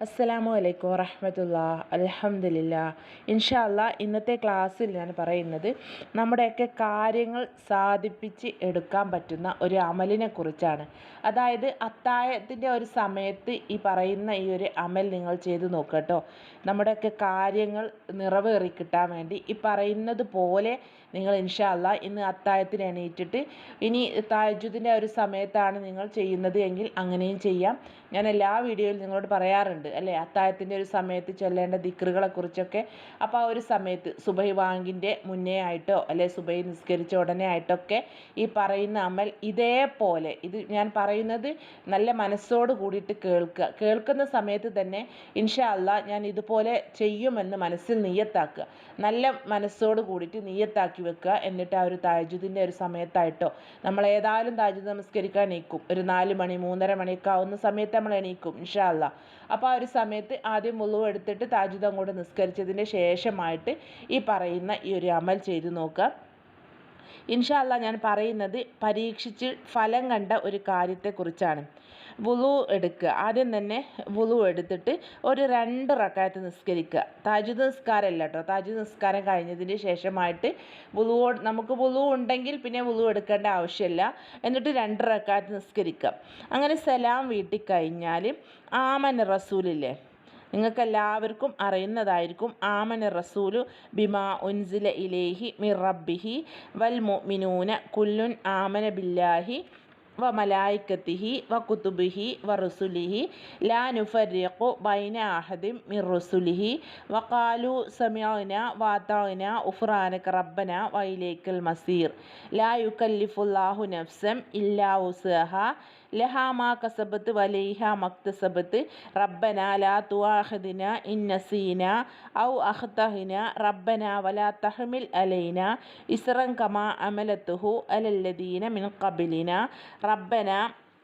അസ്സലാമു അലൈക്കും വറഹമത്തുള്ള. അലഹമില്ല ഇൻഷാല്ല ഇന്നത്തെ ക്ലാസ്സിൽ ഞാൻ പറയുന്നത് നമ്മുടെയൊക്കെ കാര്യങ്ങൾ സാധിപ്പിച്ച് എടുക്കാൻ പറ്റുന്ന ഒരു അമലിനെ കുറിച്ചാണ്. അതായത് അത്തായത്തിന്റെ ഒരു സമയത്ത് ഈ പറയുന്ന ഈ ഒരു അമൽ നിങ്ങൾ ചെയ്ത് നോക്കട്ടോ നമ്മുടെയൊക്കെ കാര്യങ്ങൾ നിറവേറി കിട്ടാൻ വേണ്ടി ഈ പറയുന്നത് പോലെ നിങ്ങൾ ഇൻഷാ ഇൻഷാല്ല ഇന്ന് അത്താഴത്തിന് എണീറ്റിട്ട് ഇനി താജുദിന്റെ ഒരു സമയത്താണ് നിങ്ങൾ ചെയ്യുന്നത് എങ്കിൽ അങ്ങനെയും ചെയ്യാം. ഞാൻ എല്ലാ വീഡിയോയിലും നിങ്ങളോട് പറയാറുണ്ട് അല്ലേ? അത്താഴത്തിന്റെ ഒരു സമയത്ത് ചൊല്ലേണ്ട ദിക്റുകളെ കുറിച്ചൊക്കെ അപ്പോൾ ആ ഒരു സമയത്ത് സുബൈ വാങ്കിന്റെ മുന്നേ ആയിട്ടോ അല്ലെ സുബൈ നിസ്കരിച്ച ഉടനെ ആയിട്ടൊക്കെ ഈ പറയുന്ന അമൽ ഇതേപോലെ ഇത് ഞാൻ പറയുന്നത് നല്ല മനസ്സോട് കൂടിയിട്ട് കേൾക്കുക. കേൾക്കുന്ന സമയത്ത് തന്നെ ഇൻഷാ അള്ളാ ഞാൻ ഇതുപോലെ ചെയ്യുമെന്ന് മനസ്സിൽ നീയത്താക്കുക നല്ല മനസ്സോട് കൂടിയിട്ട് നീയത്താക്കി വെക്കുക. എന്നിട്ട് ആ ഒരു താജുദിന്റെ ഒരു സമയത്തായിട്ടോ നമ്മൾ ഏതായാലും താജുദ് നമസ്കരിക്കാൻ എണീക്കും. ഒരു നാല് മണി മൂന്നര മണിയൊക്കെ ആവുന്ന സമയത്ത് നമ്മൾ എണീക്കും ഇൻഷാ അല്ലാ അപ്പോൾ ആ ഒരു സമയത്ത് ആദ്യം മുളു എടുത്തിട്ട് താജുദ് അങ്ങോട്ട് നിസ്കരിച്ചതിന് ശേഷമായിട്ട് ഈ പറയുന്ന ഈ ഒരു അമൽ ചെയ്തു നോക്കുക. ഇൻഷാല്ല ഞാൻ പറയുന്നത് പരീക്ഷിച്ച് ഫലം കണ്ട ഒരു കാര്യത്തെക്കുറിച്ചാണ്. വുളു എടുക്കുക. ആദ്യം തന്നെ വുളു എടുത്തിട്ട് ഒരു രണ്ട് റക്കായത്ത് നിസ്കരിക്കുക. താജുദ് നിസ്കാരമല്ല കേട്ടോ. താജുദ് നിസ്കാരം കഴിഞ്ഞതിന് ശേഷമായിട്ട് വുളു നമുക്ക് വുളു ഉണ്ടെങ്കിൽ പിന്നെ വുളു എടുക്കേണ്ട ആവശ്യമില്ല. എന്നിട്ട് രണ്ട് റക്കായത്ത് നിസ്കരിക്കുക. അങ്ങനെ സലാം വീട്ടി കഴിഞ്ഞാൽ ആമൻ റസൂലില്ലേ? നിങ്ങൾക്ക് എല്ലാവർക്കും അറിയുന്നതായിരിക്കും ആമന റസൂലു ബിമാ ഉൻസില ഇലേഹി മിർ റബ്ബിഹി വൽ മുഅ്മിനൂന കുല്ലുൻ ആമന ബില്ലാഹി വ മലായിക്കത്തിഹി വ കുത്തുബിഹി വ റുസുലിഹി. ലാ നുഫരിഖു ബൈന അഹദിം മിർ റുസുലിഹി. വ കാലു സമിഅന വാതാന ഉഫ്രാനക റബ്ബന വൈലേക്കൽ മസീർ. ലാ യുക്കല്ലിഫുല്ലാഹു നഫ്സം ഇല്ലാ ഉസ്ഹ. ലഹാ മാ കസബത്ത് വലൈഹ മക്തസബത്ത് റബ്ബന ലാ തുആഖിദിന ഇൻ നസീന ഔ അഖ്തഹിന റബ്ബന വലാ തഹ്മിൽ അലൈന ഇസ്റൻ കമാ അമലത്തുഹു അലല്ലദീന മിൻ ഖബലിന റബ്ബന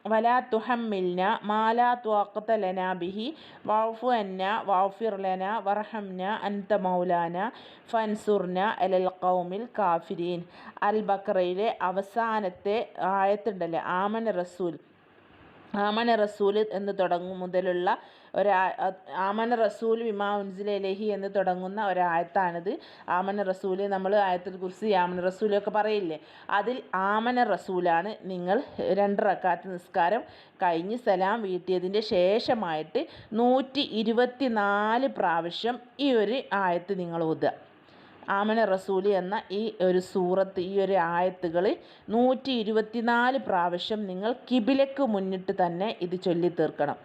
വലാ തുഹമ്മിൽന മാലാ ത്വാഖത ലനാ ബിഹി വഅഫു അന്ന വഅഫിർ ലന വർഹംന അൻത മൗലാന ഫൻസുർന അലൽ ഖൗമിൽ കാഫിരീൻ അൽ ബക്രയിലെ അവസാനത്തെ ആയത്തുണ്ടല്ലേ ആമൻ റസൂൽ ആമന റസൂൽ എന്ന് തുടങ്ങും മുതലുള്ള ഒരു ആമന റസൂൽ വിമാ ഉൻസിലഹി എന്ന് തുടങ്ങുന്ന ഒരായത്താണിത്. ആമന റസൂൽ നമ്മൾ ആയത്തിൽ കുറിച്ച് ആമന റസൂലൊക്കെ പറയില്ലേ? അതിൽ ആമന റസൂലാണ് നിങ്ങൾ രണ്ട് റക്കാത്ത് നിസ്കാരം കഴിഞ്ഞ് സലാം വീട്ടിയതിന്റെ ശേഷമായിട്ട് നൂറ്റി പ്രാവശ്യം ഈ ഒരു ആയത്ത് നിങ്ങൾ ഓതുക. ആമന റസൂലി എന്ന ഈ ഒരു സൂറത്ത് ഈ ഒരു ആയത്തുകൾ നൂറ്റി ഇരുപത്തിനാല് പ്രാവശ്യം നിങ്ങൾ കിബിലക്ക് മുന്നിട്ട് തന്നെ ഇത് ചൊല്ലി തീർക്കണം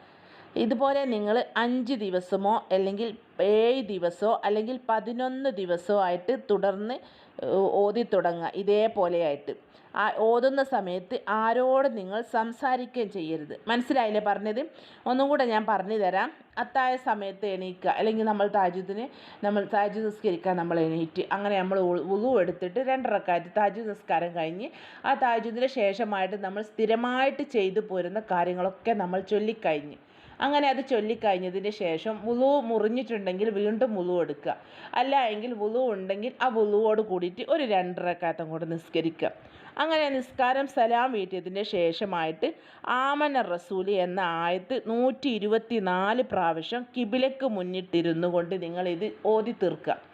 ഇതുപോലെ നിങ്ങൾ അഞ്ച് ദിവസമോ അല്ലെങ്കിൽ ഏഴ് ദിവസമോ അല്ലെങ്കിൽ പതിനൊന്ന് ദിവസമോ ആയിട്ട് തുടർന്ന് ഓതി തുടങ്ങുക. ഇതേപോലെയായിട്ട്. ആ ഓതുന്ന സമയത്ത് ആരോട് നിങ്ങൾ സംസാരിക്കുകയും ചെയ്യരുത്. മനസ്സിലായില്ലേ പറഞ്ഞത്? ഒന്നും കൂടെ ഞാൻ പറഞ്ഞു തരാം. അത്തായ സമയത്ത് എണീക്കുക. അല്ലെങ്കിൽ നമ്മൾ താജുദിന് നമ്മൾ താജു നിസ്കരിക്കാൻ നമ്മൾ എണീറ്റ് അങ്ങനെ നമ്മൾ ഉളു എടുത്തിട്ട് രണ്ടരക്കാറ്റ് താജു നിസ്കാരം കഴിഞ്ഞ് ആ താജുദിന് ശേഷമായിട്ട് നമ്മൾ സ്ഥിരമായിട്ട് ചെയ്തു പോരുന്ന കാര്യങ്ങളൊക്കെ നമ്മൾ ചൊല്ലിക്കഴിഞ്ഞ് അങ്ങനെ അത് ചൊല്ലിക്കഴിഞ്ഞതിന് ശേഷം വുളു മുറിഞ്ഞിട്ടുണ്ടെങ്കിൽ വീണ്ടും വുളു എടുക്കുക. അല്ല എങ്കിൽ വുളു ഉണ്ടെങ്കിൽ ആ വുളുവോട് കൂടിയിട്ട് ഒരു രണ്ടരക്കാത്തം കൂടെ നിസ്കരിക്കുക. അങ്ങനെ നിസ്കാരം സലാം വീട്ടിയതിന്റെ ശേഷമായിട്ട് ആമന റസൂലി എന്ന ആയത്ത് നൂറ്റി ഇരുപത്തി നാല് പ്രാവശ്യം കിബിലക്ക് മുന്നിട്ടിരുന്നു കൊണ്ട് നിങ്ങളിത് ഓതി തീർക്കുക.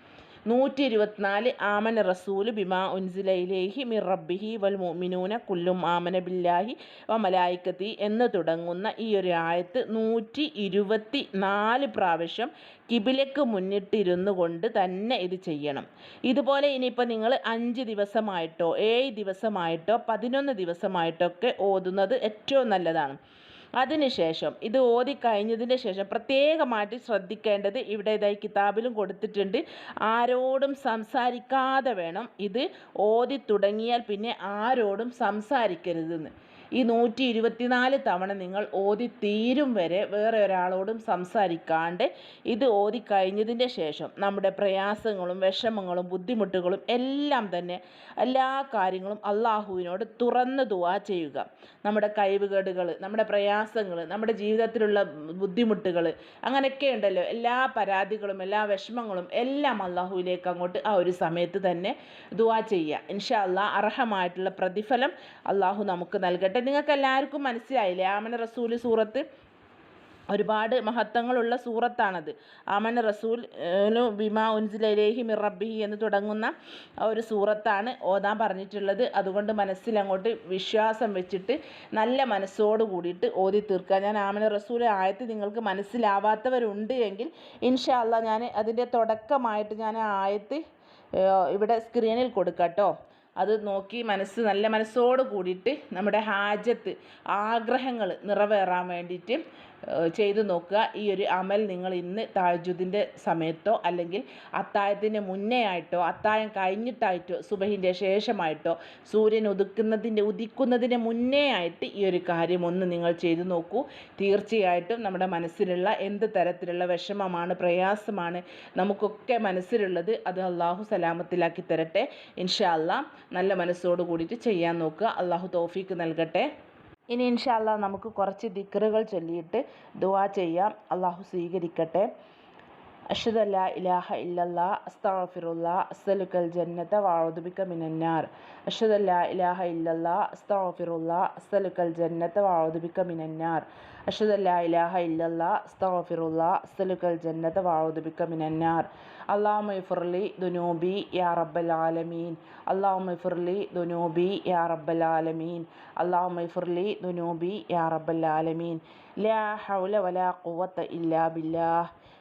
നൂറ്റി ഇരുപത്തിനാല് ആമന റസൂൽ ബിമാ ഉൻസിലയിലേഹി മിർ റബ്ബിഹി വൽ മുഅ്മിനൂന കുല്ലും ആമന ബില്ലാഹി വ മലായിക്കത്തി എന്ന് തുടങ്ങുന്ന ഈ ഒരു ആയത്ത് നൂറ്റി ഇരുപത്തി നാല് പ്രാവശ്യം കിബിലക്ക് മുന്നിട്ടിരുന്നു കൊണ്ട് തന്നെ ഇത് ചെയ്യണം. ഇതുപോലെ ഇനിയിപ്പോൾ നിങ്ങൾ അഞ്ച് ദിവസമായിട്ടോ ഏഴ് ദിവസമായിട്ടോ പതിനൊന്ന് ദിവസമായിട്ടോ ഒക്കെ ഓതുന്നത് ഏറ്റവും നല്ലതാണ്. അതിനുശേഷം ഇത് ഓതി കഴിഞ്ഞതിന് ശേഷം പ്രത്യേകമായിട്ട് ശ്രദ്ധിക്കേണ്ടത് ഇവിടെ ഇതായി കിതാബിലും കൊടുത്തിട്ടുണ്ട്. ആരോടും സംസാരിക്കാതെ വേണം ഇത് ഓതി തുടങ്ങിയാൽ പിന്നെ ആരോടും സംസാരിക്കരുതെന്ന്. ഈ നൂറ്റി ഇരുപത്തിനാല് തവണ നിങ്ങൾ ഓതി തീരും വരെ വേറെ ഒരാളോടും സംസാരിക്കാണ്ട് ഇത് ഓതി കഴിഞ്ഞതിന്റെ ശേഷം നമ്മുടെ പ്രയാസങ്ങളും വിഷമങ്ങളും ബുദ്ധിമുട്ടുകളും എല്ലാം തന്നെ എല്ലാ കാര്യങ്ങളും അള്ളാഹുവിനോട് തുറന്ന് ദുവാ ചെയ്യുക. നമ്മുടെ കഴിവുകേടുകൾ നമ്മുടെ പ്രയാസങ്ങൾ നമ്മുടെ ജീവിതത്തിലുള്ള ബുദ്ധിമുട്ടുകൾ അങ്ങനെയൊക്കെ ഉണ്ടല്ലോ. എല്ലാ പരാതികളും എല്ലാ വിഷമങ്ങളും എല്ലാം അള്ളാഹുവിലേക്ക് അങ്ങോട്ട് ആ ഒരു സമയത്ത് തന്നെ ദുവാ ചെയ്യുക. ഇൻഷാ അള്ളാഹ് അർഹമായിട്ടുള്ള പ്രതിഫലം അള്ളാഹു നമുക്ക് നൽകട്ടെ. നിങ്ങൾക്ക് എല്ലാവർക്കും മനസ്സിലായില്ലേ? ആമന റസൂൽ സൂറത്ത് ഒരുപാട് മഹത്വങ്ങളുള്ള സൂറത്താണത്. ആമൻ റസൂൽ ബിമാ ഉൻസിലേഹി മിറബിഹി എന്ന് തുടങ്ങുന്ന ഒരു സൂറത്താണ് ഓതാൻ പറഞ്ഞിട്ടുള്ളത്. അതുകൊണ്ട് മനസ്സിൽ അങ്ങോട്ട് വിശ്വാസം വെച്ചിട്ട് നല്ല മനസ്സോട് കൂടിയിട്ട് ഓതി തീർക്കുക. ഞാൻ ആമന റസൂൽ ആയത്ത് നിങ്ങൾക്ക് മനസ്സിലാവാത്തവരുണ്ട് എങ്കിൽ ഇൻഷാ അല്ല ഞാൻ അതിന്റെ തുടക്കമായിട്ട് ഞാൻ ആയത്ത് ഇവിടെ സ്ക്രീനിൽ കൊടുക്കട്ടോ അത് നോക്കി മനസ്സ് നല്ല മനസ്സോട് കൂടിയിട്ട് നമ്മുടെ ഹാജത്ത് ആഗ്രഹങ്ങൾ നിറവേറാൻ വേണ്ടിയിട്ട് ചെയ്തു നോക്കുക. ഈ ഒരു അമൽ നിങ്ങൾ ഇന്ന് താജുദിന്റെ സമയത്തോ അല്ലെങ്കിൽ അത്താഴത്തിന് മുന്നേ ആയിട്ടോ അത്താഴം കഴിഞ്ഞിട്ടായിട്ടോ സുബഹിന്റെ ശേഷമായിട്ടോ സൂര്യൻ ഉദിക്കുന്നതിന്റെ ഉദിക്കുന്നതിന് മുന്നേ ആയിട്ട് ഈ ഒരു കാര്യം ഒന്ന് നിങ്ങൾ ചെയ്തു നോക്കൂ. തീർച്ചയായിട്ടും നമ്മുടെ മനസ്സിലുള്ള എന്ത് തരത്തിലുള്ള വിഷമമാണ് പ്രയാസമാണ് നമുക്കൊക്കെ മനസ്സിലുള്ളത് അത് അള്ളാഹു സലാമത്തിലാക്കി തരട്ടെ. ഇൻഷാ നല്ല മനസ്സോട് കൂടിയിട്ട് ചെയ്യാൻ നോക്കുക. അള്ളാഹു തോഫീക്ക് നൽകട്ടെ. ഇനി ഇൻഷാല്ല നമുക്ക് കുറച്ച് ദിക്റുകൾ ചൊല്ലിയിട്ട് ദുവാ ചെയ്യാം. അള്ളാഹു സ്വീകരിക്കട്ടെ. أشهد أن لا إله إلا الله أستغفر الله أسألك الجنة وأعوذ بك من النار. أشهد أن لا إله إلا الله أستغفر الله أسألك الجنة وأعوذ بك من النار. أشهد أن لا إله إلا الله أستغفر الله أسألك الجنة وأعوذ بك من النار. اللهم اغفر لي ذنوبي يا رب العالمين. اللهم اغفر لي ذنوبي يا رب العالمين. اللهم اغفر لي ذنوبي يا رب العالمين. لا حول ولا قوة إلا بالله.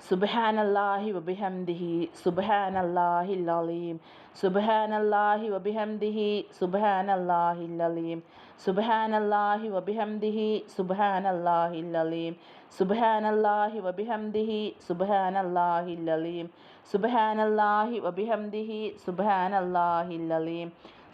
സുബാനല്ലാഹി വബിഹംദിഹി സുബാനല്ലാഹി അലീം സുബാനല്ലാഹി വബിഹംദിഹി സുബാനല്ലാഹി അലീം സുബാനല്ലാഹി വബിഹംദിഹി സുബാനല്ലാഹി അലീം സുബാനല്ലാഹി വബിഹംദിഹി സുബാനല്ലാഹി അലീം സുബാനല്ലാഹി വബിഹംദിഹി സുബാനല്ലാഹി അലീം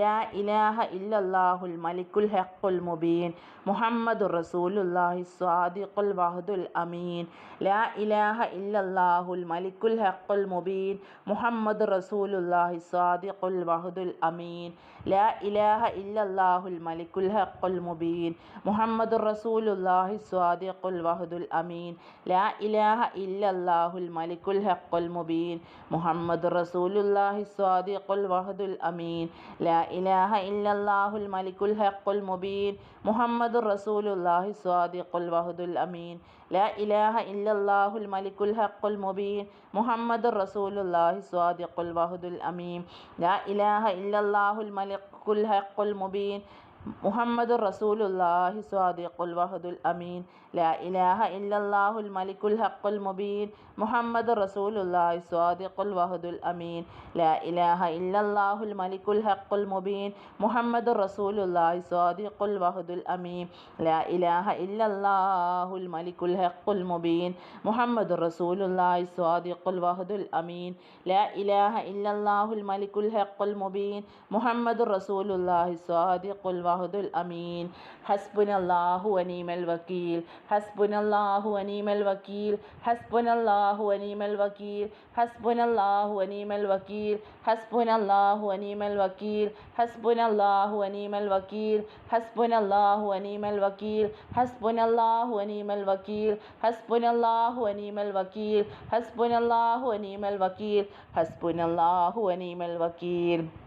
ലാ ഇലാഹ ഇല്ലല്ലാഹുൽ മലിക്കുൽ ഹഖുൽ മുബീൻ മുഹമ്മദുർ റസൂലുള്ളാഹി സ്വാദിഖുൽ വഹദുൽ അമീൻ ലാ ഇലാഹ ഇല്ലല്ലാഹുൽ മലിക്കുൽ ഹഖുൽ മുബീൻ മുഹമ്മദുർ റസൂലുള്ളാഹി സ്വാദിഖുൽ വഹദുൽ അമീൻ ലാ ഇലാഹ ഇല്ലല്ലാഹുൽ മലിക്കുൽ ഹഖുൽ മുബീൻ മുഹമ്മദുർ റസൂലുള്ളാഹി സ്വാദിഖുൽ വഹദുൽ അമീൻ ലാ ഇലാഹ ഇല്ലല്ലാഹുൽ മലിക്കുൽ ഹഖുൽ മുബീൻ മുഹമ്മദുർ റസൂലുള്ളാഹി സ്വാദിഖുൽ വഹദുൽ അമീൻ ലാ ഇലാഹ ഇല്ലല്ലാഹുൽ മലിക്കുൽ ഹഖുൽ മുബീൻ മുഹമ്മദുർ റസൂലുല്ലാഹി സ്വാദിഖുൽ വഹദുൽ അമീൻ. ലാ ഇലാഹ ഇല്ലല്ലാഹുൽ മലിക്കുൽ ഹഖുൽ മുബീൻ മുഹമ്മദുർ റസൂലുല്ലാഹി സ്വാദിഖുൽ വഹദുൽ അമീൻ. ലാ ഇലാഹ ഇല്ലല്ലാഹുൽ മലിക്കുൽ ഹഖുൽ മുബീൻ محمد رسول الله صادق الوهد الأمين لا إله إلا الله الملك الحق المبين محمد رسول الله صادق الوهد الأمين لا إله إلا الله الملك الحق المبين محمد رسول الله صادق الوهد الأمين لا إله إلا الله الملك الحق المبين محمد رسول الله صادق الوهد الأمين لا إله إلا الله الملك الحق المبين محمد رسول الله صادق الوهد العهد الأمين حسبنا الله ونعم الوكيل حسبنا الله ونعم الوكيل حسبنا الله ونعم الوكيل حسبنا الله ونعم الوكيل حسبنا الله ونعم الوكيل حسبنا الله ونعم الوكيل حسبنا الله ونعم الوكيل حسبنا الله ونعم الوكيل حسبنا الله ونعم الوكيل حسبنا الله ونعم الوكيل حسبنا الله ونعم الوكيل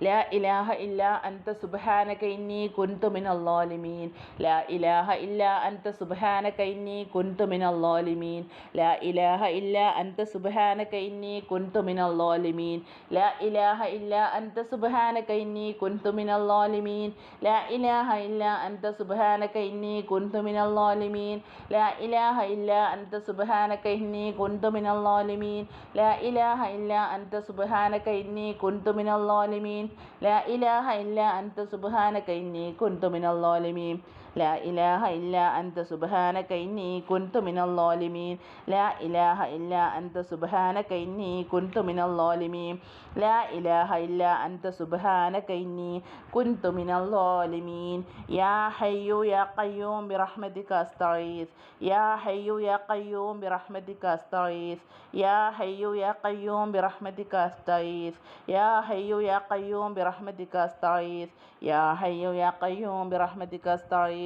ലാ ഇലാഹ ഇല്ല അൻത സുബാനക ഇന്നി കുന്തു മിനല്ലോലിമീൻ ലാ ഇലാഹ ഇല്ല അൻത സുബാനക ഇന്നി കുന്തു മിനല്ലോലിമീൻ ലാ ഇലാഹ ഇല്ല അൻത സുബാനക ഇന്നി കുന്തു മിനല്ലോലിമീൻ ലാ ഇലാഹ ഇല്ല അൻത സുബാനക ഇന്നി കുന്തു മിനല്ലോലിമീൻ ലാ ഇലാഹ ഇല്ല അൻത സുബാനക ഇന്നി കുന്തു മിനല്ലോലിമീൻ ലാ ഇലാഹ ഇല്ല അൻത സുബാനക ഇന്നി കുന്തു മിനല്ലോലിമീൻ ലാ ഇലാഹ ഇല്ല അൻത സുബാനക ഇന്നി കുന്തു മിനല്ലോലിമീൻ ലാ ഇലാഹ ഇല്ല അൻത സുബ്ഹാനക ഇന്നി കുൻതു മിനൽ لا إله إلا أنت سبحانك إني كنت من الظالمين. لا إله إلا أنت سبحانك إني كنت من الظالمين. لا إله إلا أنت سبحانك إني كنت من الظالمين. يا حي يا قيوم برحمتك أستغيث. يا حي يا قيوم برحمتك أستغيث. يا حي يا قيوم برحمتك أستغيث. يا حي يا قيوم برحمتك أستغيث. يا حي يا قيوم برحمتك أستغيث.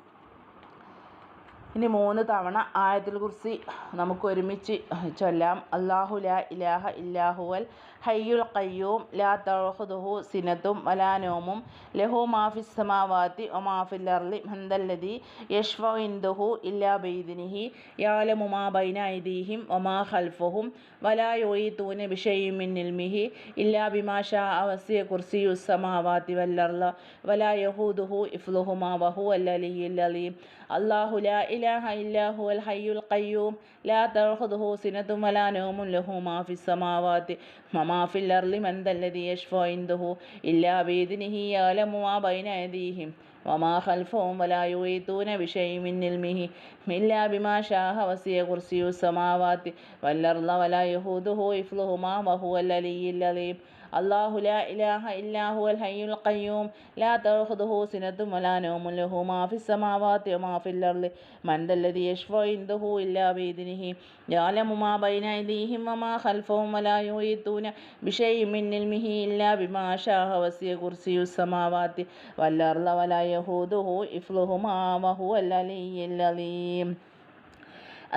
ഇനി മൂന്ന് തവണ ആയത്തിൽ കുർസി നമുക്ക് ഒരുമിച്ച് ചൊല്ലാം. അള്ളാഹു ലാ ഇലാഹ ഇല്ലാഹുൽ ഹയ്യുൽ ഖയ്യൂം. ലാ തഹുദുഹു സിനത്തും വലാനോമും ലഹു മാഫി സമാവാത്തി ഒ മാഫിൽ മൻ ഹന്തല്ലതി യഷ്വ ഇന്ദുഹു ഇല്ലാ ബൈദിനിഹി. യാലമുമാ ബൈനൈദീഹിം ഒമാ ഖൽഫുഹും. വലാ യോയി തൂന മിൻ ഇൽമിഹി. ഇല്ലാ ബിമാഷാ അവസിയ കുർസിയു സമാവാത്തി വല്ലർല വലാ യഹൂദുഹു ഇഫ്ലുഹുമാ വഹു അല്ലലി അലീം. അള്ളാഹു ലാ ഇലാഹ ഇല്ലാഹു അൽ ഹയ്യുൽ ഖയ്യൂം. ലാ തഅഖുദുഹു സിനത്തും വലാ നൗമുൻ ലഹു മാ ഫിസ് സമാവാതി വമാ ഫിൽ അർളി മൻ ദല്ലദി യശ്ഫഉ ഇൻദുഹു ഇല്ലാ ബിഇദ്നിഹി യഅലമു മാ ബൈന അയ്ദീഹിം വമാ ഖൽഫഹും വലാ യുഈതൂന ബിശൈഇൻ മിൻ ഇൽമിഹി. ഇല്ലാ ബിമാ ശാഅ വസിയ കുർസിയുസ് സമാവാതി വൽ അർള വലാ യഹൂദുഹു ഇഫ്ലുഹുമാ വഹുവൽ അലിയ്യുൽ അലീം അള്ളാഹു ലാ ഇലാഹ ഇല്ലാഹു അൽ ഹയ്യുൽ ഖയ്യൂം. ലാ തഖുദുഹു സിനത്തും വലാ നൗമു. ലഹു മാ ഫിസ് സമാവാതി വമാ ഫിൽ അർളി മൻ ദല്ലദി യശ്ഫഉ ഇൻദഹു ഇല്ലാ ബിഇദ്നിഹി. യഅലമു മാ ബൈന അയ്ദീഹിം വമാ ഖൽഫഹും വലാ യുഹീതൂന ബിശൈഇൻ മിൻ ഇൽമിഹി ഇല്ലാ ബിമാ ശാഅ വസിയ കുർസിയു സമാവാതി വൽ അർള വലാ യഹൂദുഹു ഇഫ്ലുഹുമാ വഹുവ അൽ അലീം.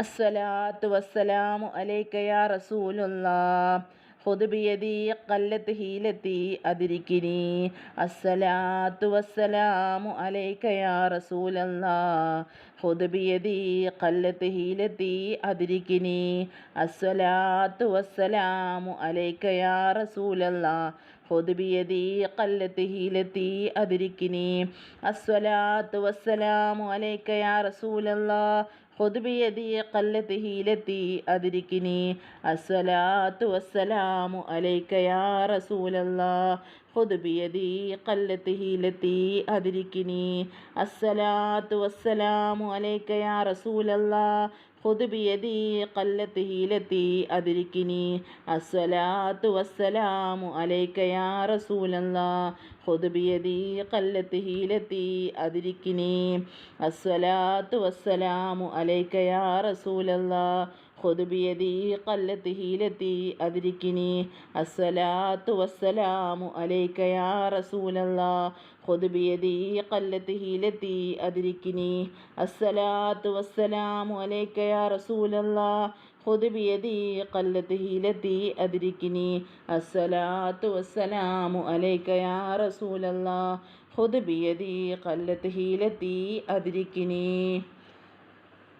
അസ്സലാത്തു വസ്സലാമു അലൈക്കയ റസൂലുള്ളാഹ് خذ بيدي قلت هيلتي أدركني الصلاة والسلام عليك يا رسول الله خذ بيدي قلت هيلتي أدركني الصلاة والسلام عليك يا رسول الله خذ بيدي قلت هيلتي أدركني الصلاة والسلام عليك يا رسول الله خذ بيدي قلت هيلتي أدركني الصلاة والسلام عليك يا رسول الله خذ بيدي قلت هيلتي أدركني الصلاة والسلام عليك يا رسول الله ഹുദ്ബിയതി കല്ലത്തിഹീലത്തി അതിരിക്കിനി. അസ്വലാത്തു വസ്സലാമു അലൈക്കയാ റസൂലല്ലാ ഹുദ്ബിയതി കല്ലത്തിഹീലത്തി അതിരിക്കിനി. അസ്വലാത്തു വസ്സലാമു അലൈക്കയാ റസൂലല്ലാ അസ്സലാത്തു വസ്സലാമു അലൈക യാ റസൂലല്ലാ. ഖുദ്ബിയദീ ഖല്ലത്തി ഹീലത്തി അതിരിക്കിനി. അസ്സലാത്തു വസ്സലാമു അലൈക യാ റസൂലല്ലാ. ഖുദ്ബിയദീ ഖല്ലത്തി ഹീലത്തി അതിരിക്കിനി. അസ്സലാത്തു വസ്സലാമു അലൈക യാ റസൂലല്ലാ. ഖുദ്ബിയദീ ഖല്ലത്തി ഹീലത്തി അതിരിക്കിനി.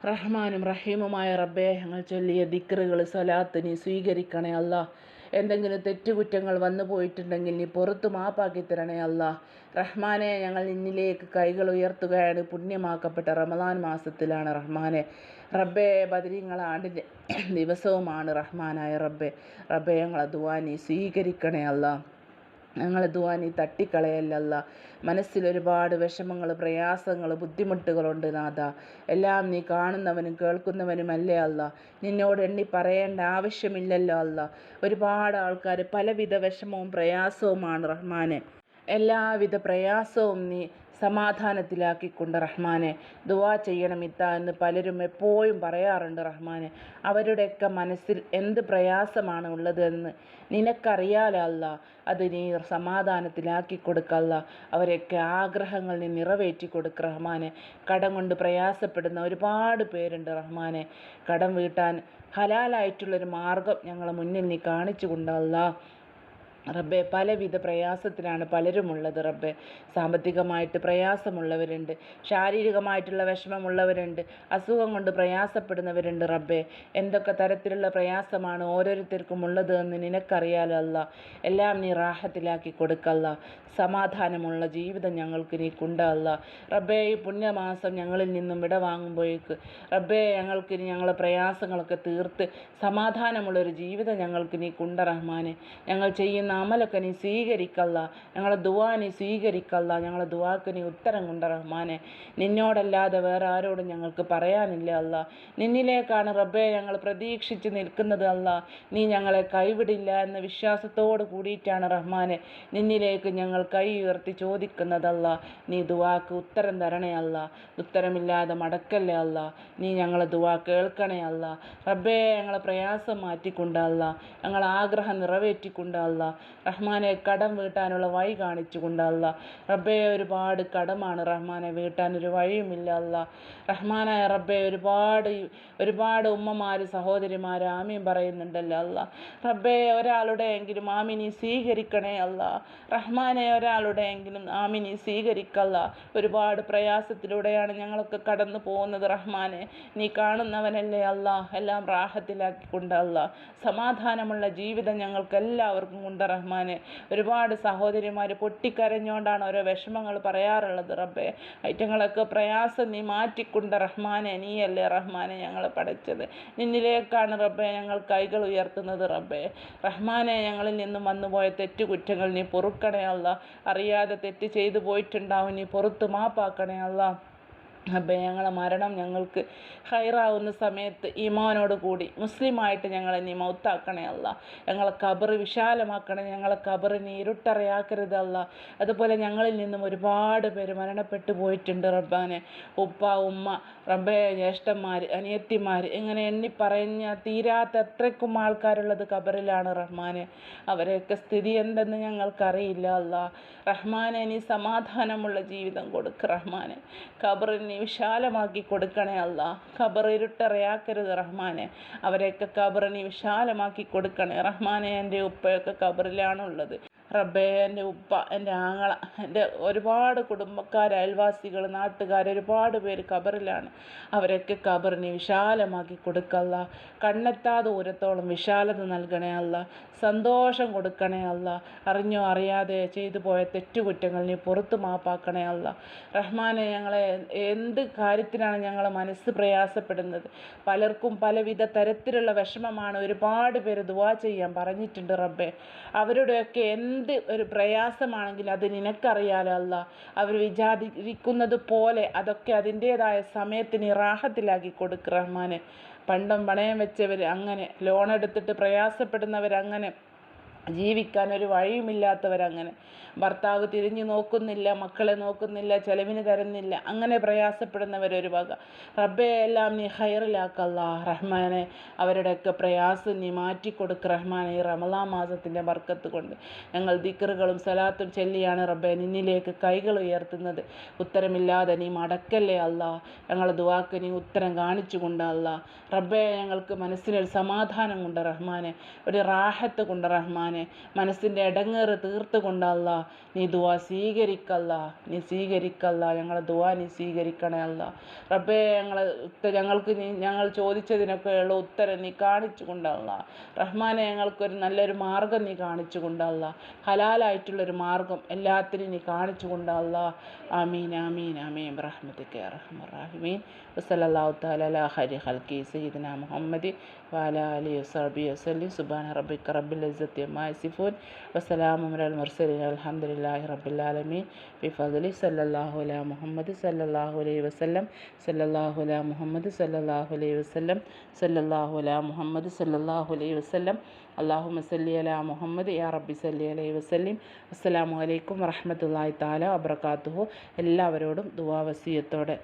റഹ്മാനും റഹീമുമായ റബ്ബേ ഞങ്ങൾ ചൊല്ലിയ ദിക്റുകൾ സ്വലാത്തിനി സ്വീകരിക്കണേ അല്ല. എന്തെങ്കിലും തെറ്റുകുറ്റങ്ങൾ വന്നു പോയിട്ടുണ്ടെങ്കിൽ നീ പുറത്തു മാപ്പാക്കി തരണേ അല്ല. റഹ്മാനെ ഞങ്ങൾ നിന്നിലേക്ക് കൈകൾ ഉയർത്തുകയാണ്. പുണ്യമാക്കപ്പെട്ട റമദാൻ മാസത്തിലാണ് റഹ്മാനെ. റബ്ബെ ബദരീങ്ങളെ ആണ്ടിന്റെ ദിവസവുമാണ് റഹ്മാനായ റബ്ബെ. റബ്ബെ ഞങ്ങൾ ദുവാ നീ സ്വീകരിക്കണേ അല്ല. ഞങ്ങളെ ദുആ നീ മനസ്സിൽ ഒരുപാട് വിഷമങ്ങൾ പ്രയാസങ്ങൾ ബുദ്ധിമുട്ടുകളുണ്ട് നാഥ. എല്ലാം നീ കാണുന്നവനും കേൾക്കുന്നവനുമല്ലേ അല്ല. നിന്നോട് എണ്ണി പറയേണ്ട ആവശ്യമില്ലല്ലോ അല്ല. ഒരുപാട് ആൾക്കാർ പലവിധ വിഷമവും പ്രയാസവുമാണ് റഹ്മാനെ. എല്ലാവിധ പ്രയാസവും നീ സമാധാനത്തിലാക്കിക്കൊണ്ട് റഹ്മാനെ ദുവാ ചെയ്യണം ഇത്ത എന്ന് പലരും എപ്പോഴും പറയാറുണ്ട് റഹ്മാനെ. അവരുടെയൊക്കെ മനസ്സിൽ എന്ത് പ്രയാസമാണ് ഉള്ളത് എന്ന് നിനക്കറിയാലോ അല്ല? അത് നീ സമാധാനത്തിലാക്കി കൊടുക്കല്ല അവരെയൊക്കെ ആഗ്രഹങ്ങൾ നീ നിറവേറ്റി കൊടുക്ക റഹ്മാനെ. കടം കൊണ്ട് പ്രയാസപ്പെടുന്ന ഒരുപാട് പേരുണ്ട് റഹ്മാനെ. കടം വീട്ടാൻ ഹലാലായിട്ടുള്ളൊരു മാർഗം ഞങ്ങളെ മുന്നിൽ നീ കാണിച്ചു കൊണ്ടല്ല റബ്ബെ പലവിധ പ്രയാസത്തിലാണ് പലരുമുള്ളത് റബ്ബെ. സാമ്പത്തികമായിട്ട് പ്രയാസമുള്ളവരുണ്ട് ശാരീരികമായിട്ടുള്ള വിഷമമുള്ളവരുണ്ട് അസുഖം കൊണ്ട് പ്രയാസപ്പെടുന്നവരുണ്ട് റബ്ബെ. എന്തൊക്കെ തരത്തിലുള്ള പ്രയാസമാണ് ഓരോരുത്തർക്കും ഉള്ളത് എന്ന് നിനക്കറിയാലോ അല്ല? എല്ലാം നീ റാഹത്തിലാക്കി കൊടുക്കല്ല. സമാധാനമുള്ള ജീവിതം ഞങ്ങൾക്ക് നീ കൊണ്ടല്ല റബ്ബെ ഈ പുണ്യമാസം ഞങ്ങളിൽ നിന്നും വിട വാങ്ങുമ്പോഴേക്ക് റബ്ബെ ഞങ്ങൾക്ക് ഇനി ഞങ്ങളെ പ്രയാസങ്ങളൊക്കെ തീർത്ത് സമാധാനമുള്ളൊരു ജീവിതം ഞങ്ങൾക്ക് നീ കുണ്ട റഹ്മാനെ. ഞങ്ങൾ ചെയ്യുന്ന അമലൊക്കെ നീ സ്വീകരിക്കല്ല. ഞങ്ങളെ ദുവാ നീ സ്വീകരിക്കല്ല. ഞങ്ങളെ ദുവാക്ക് നീ ഉത്തരം കൊണ്ട റഹ്മാനെ നിന്നോടല്ലാതെ വേറെ ആരോടും ഞങ്ങൾക്ക് പറയാനില്ല അല്ല. നിന്നിലേക്കാണ് റബ്ബെ ഞങ്ങൾ പ്രതീക്ഷിച്ച് നിൽക്കുന്നത് അല്ല. നീ ഞങ്ങളെ കൈവിടില്ല എന്ന വിശ്വാസത്തോട് കൂടിയിട്ടാണ് റഹ്മാനെ നിന്നിലേക്ക് ഞങ്ങൾ കൈ ഉയർത്തി ചോദിക്കുന്നതല്ല നീ ദുവാക്ക് ഉത്തരം തരണേ അല്ല. ഉത്തരമില്ലാതെ മടക്കല്ലേ അല്ല. നീ ഞങ്ങളെ ദുവാ കേൾക്കണേ അല്ല. റബ്ബേ ഞങ്ങളെ പ്രയാസം മാറ്റിക്കൊണ്ടല്ല ഞങ്ങളെ ആഗ്രഹം നിറവേറ്റിക്കൊണ്ടല്ല റഹ്മാനെ കടം വീട്ടാനുള്ള വഴി കാണിച്ചുകൊണ്ടല്ല റബ്ബേ ഒരുപാട് കടമാണ് റഹ്മാനെ വീട്ടാൻ ഒരു വഴിയുമില്ല അല്ല. റഹ്മാനായ റബ്ബേ ഒരുപാട് ഒരുപാട് ഉമ്മമാർ സഹോദരിമാർ ആമീൻ പറയുന്നുണ്ടല്ലോ അല്ല. റബ്ബേ ഒരാളുടെ എങ്കിലും ആമിനി സ്വീകരിക്കണേ അല്ല. റഹ്മാനെ ഒരാളുടെ എങ്കിലും ആമിനി സ്വീകരിക്കല്ല. ഒരുപാട് പ്രയാസത്തിലൂടെയാണ് ഞങ്ങളൊക്കെ കടന്നു പോകുന്നത് റഹ്മാനെ. നീ കാണുന്നവനല്ലേ അല്ല. എല്ലാം റാഹത്തിലാക്കിക്കൊണ്ട് അല്ല. സമാധാനമുള്ള ജീവിതം ഞങ്ങൾക്ക് എല്ലാവർക്കും കൊണ്ട് റഹ്മാനെ ഒരുപാട് സഹോദരിമാർ പൊട്ടിക്കരഞ്ഞുകൊണ്ടാണ് ഓരോ വിഷമങ്ങൾ പറയാറുള്ളത്. റബ്ബെ ഐറ്റങ്ങളൊക്കെ പ്രയാസം നീ മാറ്റിക്കൊണ്ട് റഹ്മാനെ നീയല്ലേ റഹ്മാനെ ഞങ്ങൾ പഠിച്ചത് നിന്നിലേക്കാണ് റബ്ബെ ഞങ്ങൾ കൈകൾ ഉയർത്തുന്നത് റബ്ബെ. റഹ്മാനെ ഞങ്ങളിൽ നിന്നും വന്നുപോയ തെറ്റുകുറ്റങ്ങൾ നീ പൊറുക്കണേ അല്ല. അറിയാതെ തെറ്റ് ചെയ്തു പോയിട്ടുണ്ടാവും നീ പുറത്ത് മാപ്പാക്കണേ അല്ല. അപ്പം ഞങ്ങളെ മരണം ഞങ്ങൾക്ക് ഹൈറാവുന്ന സമയത്ത് ഇമാനോട് കൂടി മുസ്ലിമായിട്ട് ഞങ്ങളെ നീ മൗത്താക്കണേ അല്ല. ഞങ്ങളെ കബർ വിശാലമാക്കണേ ഞങ്ങളെ കബറിനെ ഇരുട്ടറയാക്കരുത് അല്ല. അതുപോലെ ഞങ്ങളിൽ നിന്നും ഒരുപാട് പേര് മരണപ്പെട്ടു പോയിട്ടുണ്ട് റബ്ബാനെ. ഉപ്പ ഉമ്മ റബ്ബെ ജ്യേഷ്ഠന്മാർ അനിയത്തിമാർ ഇങ്ങനെ എണ്ണി പറഞ്ഞ തീരാത്ത എത്രക്കും ആൾക്കാരുള്ളത് കബറിലാണ് റഹ്മാനെ. അവരെയൊക്കെ സ്ഥിതി എന്തെന്ന് ഞങ്ങൾക്കറിയില്ല അല്ല. റഹ്മാനെ നീ സമാധാനമുള്ള ജീവിതം കൊടുക്ക് റഹ്മാനെ. ഖബറിനെ നീ വിശാലമാക്കി കൊടുക്കണേ അല്ല. ഖബർ ഇരുട്ടറയാക്കരുത് റഹ്മാനെ. അവരെയൊക്കെ ഖബർ നീ വിശാലമാക്കി കൊടുക്കണേ. റഹ്മാനെ എന്റെ ഉപ്പയൊക്കെ ഖബറിലാണുള്ളത്. റബ്ബേ എന്റെ ഉപ്പ എന്റെ ആങ്ങള എന്റെ ഒരുപാട് കുടുംബക്കാർ അയൽവാസികൾ നാട്ടുകാർ ഒരുപാട് പേര് ഖബറിലാണ്. അവരൊക്കെ ഖബറിനെ വിശാലമാക്കി കൊടുക്കല്ല. കണ്ണെത്താ ദൂരത്തോളം വിശാലത നൽകണേ അല്ല. സന്തോഷം കൊടുക്കണേ അല്ല. അറിഞ്ഞോ അറിയാതെ ചെയ്തു പോയ തെറ്റുകുറ്റങ്ങൾ നീ പുറത്തു മാപ്പാക്കണേ അല്ല. റഹ്മാനെ ഞങ്ങളെ എന്ത് കാര്യത്തിനാണ് ഞങ്ങളെ മനസ്സ് പ്രയാസപ്പെടുന്നത്? പലർക്കും പലവിധ തരത്തിലുള്ള വിഷമമാണ് ഒരുപാട് പേര് ദുവാ ചെയ്യാൻ പറഞ്ഞിട്ടുണ്ട് റബ്ബെ. അവരുടെയൊക്കെ എന്ത് ഒരു പ്രയാസമാണെങ്കിൽ അത് നിനക്കറിയാലോ അല്ല. അവർ വിചാരിക്കുന്നത് പോലെ അതൊക്കെ അതിന്റേതായ സമയത്തിന് റാഹത്തിലാക്കി കൊടുക്കുക റഹ്മാനെ. പണ്ടം പണയം വെച്ചവർ അങ്ങനെ ലോണെടുത്തിട്ട് പ്രയാസപ്പെടുന്നവരങ്ങനെ ജീവിക്കാൻ ഒരു വഴിയുമില്ലാത്തവരങ്ങനെ. ഭർത്താവ് തിരിഞ്ഞു നോക്കുന്നില്ല മക്കളെ നോക്കുന്നില്ല ചെലവിന് തരുന്നില്ല അങ്ങനെ പ്രയാസപ്പെടുന്നവരൊരു വക. റബ്ബെ എല്ലാം നീ ഹൈറിലാക്കല്ല റഹ്മാനെ അവരുടെയൊക്കെ പ്രയാസം നീ മാറ്റിക്കൊടുക്ക് റഹ്മാനെ. ഈ റമലാ മാസത്തിന്റെ ബർക്കത്ത് കൊണ്ട് ഞങ്ങൾ ദിക്കറുകളും സലാത്തും ചൊല്ലിയാണ് റബ്ബെ നിന്നിലേക്ക് കൈകൾ ഉയർത്തുന്നത്. ഉത്തരമില്ലാതെ നീ മടക്കല്ലേ അല്ല. ഞങ്ങൾ ദുവാക്ക് നീ ഉത്തരം കാണിച്ചു കൊണ്ട് അല്ല. റബ്ബെ ഞങ്ങൾക്ക് മനസ്സിനൊരു സമാധാനം കൊണ്ട് റഹ്മാനെ ഒരു റാഹത്ത് കൊണ്ട് റഹ്മാനെ മനസ്സിന്റെ ഇടങ്ങേറ് തീർത്ത് കൊണ്ടല്ല. നീ ദുവാ സ്വീകരിക്കല്ല. നീ സ്വീകരിക്കല്ല. ഞങ്ങളെ ദുവാ നീ സ്വീകരിക്കണേ അല്ല. റബ്ബേ ഞങ്ങളെ ഞങ്ങൾക്ക് നീ ഞങ്ങൾ ചോദിച്ചതിനൊക്കെയുള്ള ഉത്തരം നീ കാണിച്ചു കൊണ്ടല്ല. റഹ്മാനെ ഞങ്ങൾക്കൊരു നല്ലൊരു മാർഗം നീ കാണിച്ചു കൊണ്ടല്ല. ഹലാലായിട്ടുള്ളൊരു മാർഗം എല്ലാത്തിനും നീ കാണിച്ചു കൊണ്ടല്ല. ആമീൻ ആമീൻ ആമീൻ. റഹ്മത്തിക്ക് റഹ്മറാഹിമീൻ. വസല്ലാഹു താല ഹരി ഹൽക്കി സയ്യിദ്ന മുഹമ്മദ് വാല അലി വസബി വസല്ലി സുബാന റബ്ബിക്ക് റബ്ബിൽ ഇസ്സത്തി അമ്മാ യസിഫൂൻ വസ്സലാമു അലൽ മുർസലീൻ അൽഹംദുലില്ലാഹി റബ്ബിൽ ആലമീൻ ബിഫദ്ലി സല്ലല്ലാഹു അലാ മുഹമ്മദ് സല്ലല്ലാഹു അലൈഹി വസല്ലം സല്ലല്ലാഹു അലാ മുഹമ്മദ് സല്ലല്ലാഹു അലൈഹി വസല്ലം സല്ലല്ലാഹു അലാ മുഹമ്മദ് സല്ലല്ലാഹു അലൈഹി വസല്ലം അള്ളാഹുമ്മ സല്ലി അലാ മുഹമ്മദ് യാ റബ്ബി സല്ലി അലൈഹി വസല്ലിം അസ്സലാമു അലൈക്കും വറഹ്മത്തുള്ളാഹി തആല വബറകാതുഹു എല്ലാവരോടും ദുആ വസിയത്തോടെ.